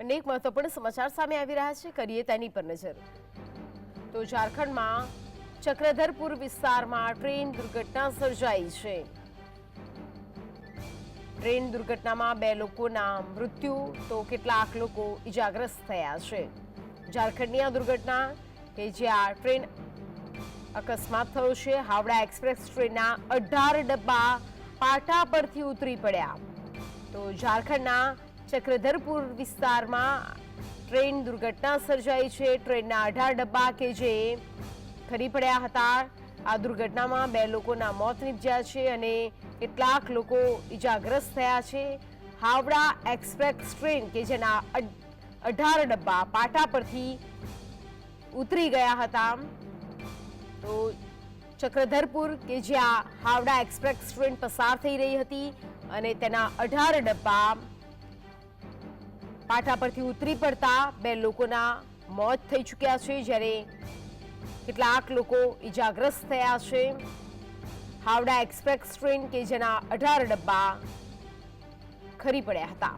અનેક મહત્વપૂર્ણ સમાચાર સામે આવી રહ્યા છે. કરીએ તેની પર નજર. તો ઝારખંડમાં ચક્રધરપુર વિસ્તારમાં ટ્રેન દુર્ઘટના સર્જાઈ છે. ટ્રેન દુર્ઘટનામાં બે લોકોના મૃત્યુ, તો કેટલાક લોકો ઇજાગ્રસ્ત થયા છે. ઝારખંડની આ દુર્ઘટના કે જ્યાં ટ્રેન અકસ્માત થયો છે. હાવડા એક્સપ્રેસ ટ્રેનના અઢાર ડબ્બા પાટા પરથી ઉતરી પડ્યા. તો ઝારખંડના ચક્રધરપુર વિસ્તારમાં ટ્રેન દુર્ઘટના સર્જાઈ છે. ટ્રેનના અઢાર ડબ્બા કે જે ખરી પડ્યા હતા. આ દુર્ઘટનામાં બે લોકોના મોત નીપજ્યા છે અને કેટલાક લોકો ઈજાગ્રસ્ત થયા છે. હાવડા એક્સપ્રેસ ટ્રેન કે જેના અઢ- અઢાર ડબ્બા પાટા પરથી ઉતરી ગયા હતા. તો ચક્રધરપુર કે જ્યાં હાવડા એક્સપ્રેસ ટ્રેન પસાર થઈ રહી હતી અને તેના અઢાર ડબ્બા પાટા પરથી ઉતરી પડતા બે લોકોના મોત થઈ ચૂક્યા છે, જ્યારે કેટલાક લોકો ઈજાગ્રસ્ત થયા છે. હાવડા એક્સપ્રેસ ટ્રેન કે જેના અઢાર ડબ્બા ખરી પડ્યા હતા.